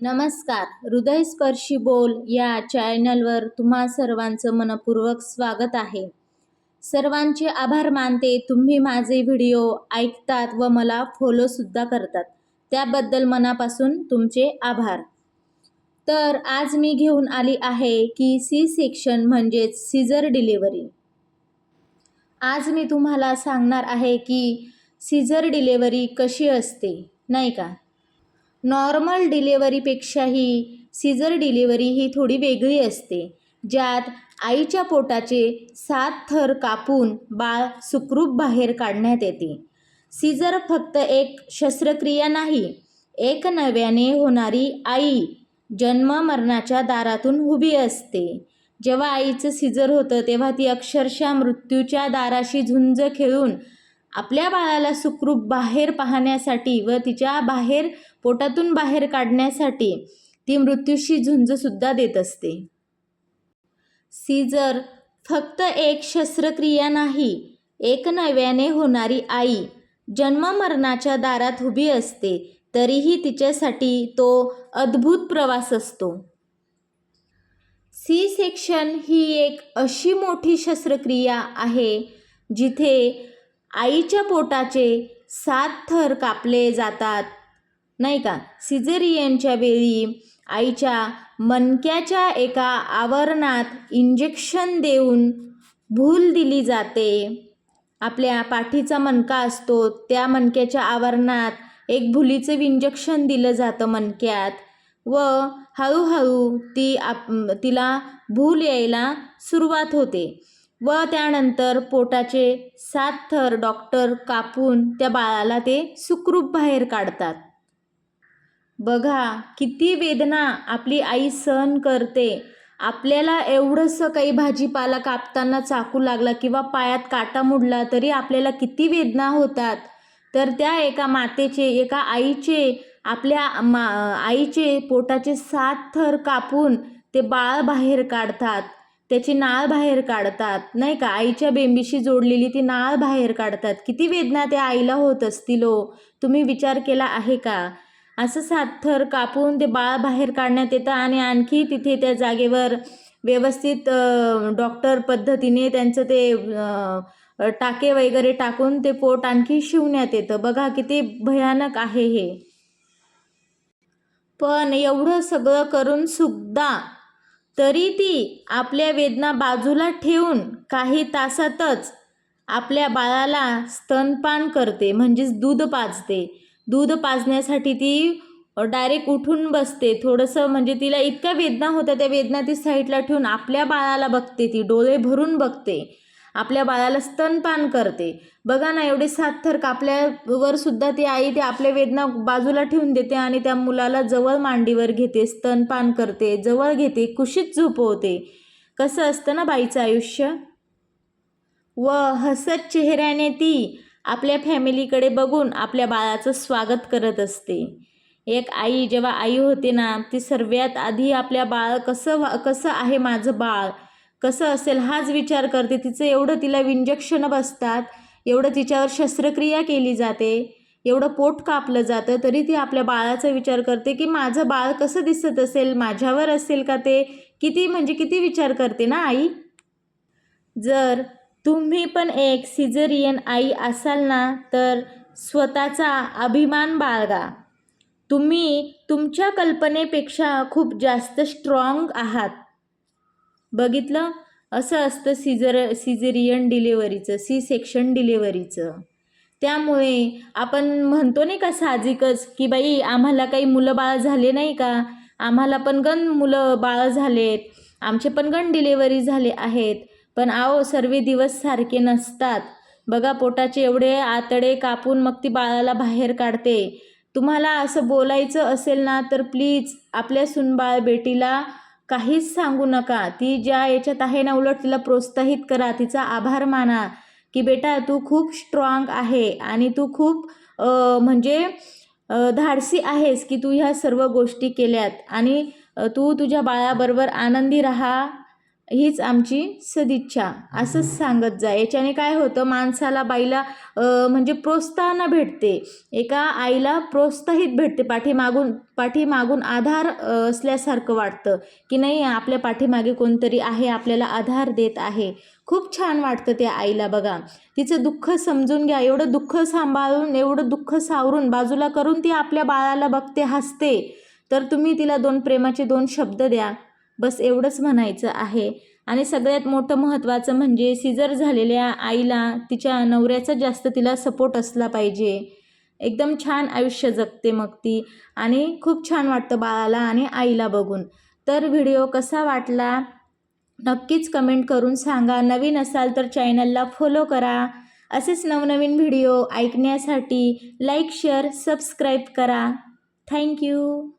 नमस्कार. हृदयस्पर्शी बोल या चॅनलवर तुम्हा सर्वांचं मनपूर्वक स्वागत आहे. सर्वांचे आभार मानते तुम्ही माझे व्हिडिओ ऐकतात व मला फॉलोसुद्धा करतात. त्याबद्दल मनापासून तुमचे आभार. तर आज मी घेऊन आली आहे की सी सेक्शन म्हणजेच सीझर डिलिव्हरी आज मी तुम्हाला सांगणार आहे की सीझर डिलेवरी कशी असते नाही का? नॉर्मल डिलेवरीपेक्षाही सीझर डिलिव्हरी ही थोडी वेगळी असते. ज्यात आईच्या पोटाचे सात थर कापून बाळ सुखरूप बाहेर काढण्यात येते. सीझर फक्त एक शस्त्रक्रिया नाही एक नव्याने होणारी आई जन्म मरणाच्या दारातून उभी असते. जेव्हा आईचं सीझर होतं तेव्हा ती अक्षरशः मृत्यूच्या दाराशी झुंज खेळून आपल्या बाळाला सुखरूप बाहेर पाहण्यासाठी व तिच्या बाहेर पोटातून बाहेर काढण्यासाठी ती मृत्यूशी झुंजसुद्धा देत असते. सीजर फक्त एक शस्त्रक्रिया नाही एक नव्याने होणारी आई जन्ममरणाच्या दारात उभी असते तरीही तिच्यासाठी तो अद्भुत प्रवास असतो. सी सेक्शन ही एक अशी मोठी शस्त्रक्रिया आहे जिथे आईच्या पोटाचे सात थर कापले जातात. नाही का? सिझेरियनच्या वेळी आईच्या मणक्याच्या एका आवरणात इंजेक्शन देऊन भूल दिली जाते. आपल्या पाठीचा मणका असतो त्या मणक्याच्या आवरणात एक भुलीचं इंजेक्शन दिलं जातं मणक्यात व हळूहळू ती आप तिला भूल यायला सुरुवात होते. व त्यानंतर पोटाचे सात थर डॉक्टर कापून त्या बाळाला ते सुखरूप बाहेर काढतात. बघा किती वेदना आपली आई सहन करते. आपल्याला एवढंसं काही भाजीपाला कापताना चाकू लागला किंवा पायात काटा मुडला तरी आपल्याला किती वेदना होतात. तर त्या एका मातेचे एका आईचे आपल्या मा आईचे पोटाचे सात थर कापून ते बाळ बाहेर काढतात. त्याची नाळ बाहेर काढतात नाही का? आईच्या बेंबीशी जोडलेली ती नाळ बाहेर काढतात. किती वेदना त्या आईला होत असतील हो. तुम्ही विचार केला आहे का? असं सात थर कापून ते बाळ बाहेर काढण्यात येतं आणि आणखी तिथे त्या जागेवर व्यवस्थित डॉक्टर पद्धतीने त्यांचं ते टाके वगैरे टाकून ते पोट आणखी शिवण्यात येतं. बघा किती भयानक आहे हे. पण एवढं सगळं करून सुद्धा तरी ती आपल्या वेदना बाजूला ठेवून काही तासातच आपल्या बाळाला स्तनपान करते म्हणजेच दूध पाजते. दूध पाजण्यासाठी ती डायरेक्ट उठून बसते. थोडंसं म्हणजे तिला इतक्या वेदना होत्या त्या वेदना ती साईडला ठेवून आपल्या बाळाला बघते ती डोळे भरून बघते. आपल्या बाळाला स्तनपान करते. बघा ना एवढे सात थर कापल्यावर सुद्धा ती आई ते आपल्या वेदना बाजूला ठेवून देते आणि त्या मुलाला जवळ मांडीवर घेते स्तनपान करते जवळ घेते कुशीत झोपवते. कसं असतं ना बाईचं आयुष्य? व हसत चेहऱ्याने ती आपल्या फॅमिलीकडे बघून आपल्या बाळाचं स्वागत करत असते. एक आई जेव्हा आई होते ना ती सर्वात आधी आपल्या बाळ कसं कसं आहे माझं बाळ? कसं असेल हाच विचार करते. तिचं एवढं तिला इंजेक्शन बसतात एवढं तिच्यावर शस्त्रक्रिया केली जाते एवढं पोट कापलं जातं तरी ती आपल्या बाळाचा विचार करते की माझं बाळ कसं दिसत असेल माझ्यावर असेल का ते? किती म्हणजे किती विचार करते ना आई? जर तुम्ही पण एक सिझरियन आई असाल ना तर स्वतःचा अभिमान बाळगा. तुम्ही तुमच्या कल्पनेपेक्षा खूप जास्त स्ट्रॉंग आहात. बघितलं? असं असतं सिजर सिझेरियन डिलेवरीचं सी सेक्शन डिलेवरीचं त्यामुळे आपण म्हणतो नाही का साहजिकच की बाई आम्हाला काही मुलं बाळ झाले नाही का? आम्हाला पण गण मुलं बाळ झालेत. आमचे पण गण डिलेवरी झाले आहेत. पण आओ सर्व दिवस सारखे नसतात. बघा पोटाचे एवढे आतडे कापून मग ती बाळाला बाहेर काढते. तुम्हाला असं बोलायचं असेल ना तर प्लीज आपल्या सुनबाळ बेटीला काहीच सांगू नका. ती ज्या याच्यात आहे ना उलट तिला प्रोत्साहित करा. तिचा आभार माना की बेटा तू खूप स्ट्रॉंग आहे आणि तू खूप म्हणजे धाडसी आहेस की तू ह्या सर्व गोष्टी केल्यात. आणि तू तुझ्या बाळाबरोबर आनंदी राहा. हीच आमची सदिच्छा. असंच सांगत जा. याच्याने काय होतं माणसाला बाईला म्हणजे प्रोत्साहन भेटते. एका आईला प्रोत्साहित भेटते. पाठीमागून पाठीमागून आधार असल्यासारखं वाटतं की नाही आपल्या पाठीमागे कोणतरी आहे आपल्याला आधार देत आहे. खूप छान वाटतं त्या आईला बघा. तिचं दुःख समजून घ्या. एवढं दुःख सांभाळून एवढं दुःख सावरून बाजूला करून ती आपल्या बाळाला बघते हसते. तर तुम्ही तिला दोन प्रेमाचे दोन शब्द द्या. बस एवढंच म्हणायचं आहे. आणि सगळ्यात मोठं महत्त्वाचं म्हणजे सिजर झालेल्या आईला तिच्या नवऱ्याचा जास्त तिला सपोर्ट असला पाहिजे. एकदम छान आयुष्य जगते मग ती. आणि खूप छान वाटतं बाळाला आणि आईला बघून. तर व्हिडिओ कसा वाटला? नक्कीच कमेंट करून सांगा. नवीन असाल तर चॅनलला फॉलो करा. असेच नवनवीन व्हिडिओ ऐकण्यासाठी लाईक शेअर सबस्क्राईब करा. Thank you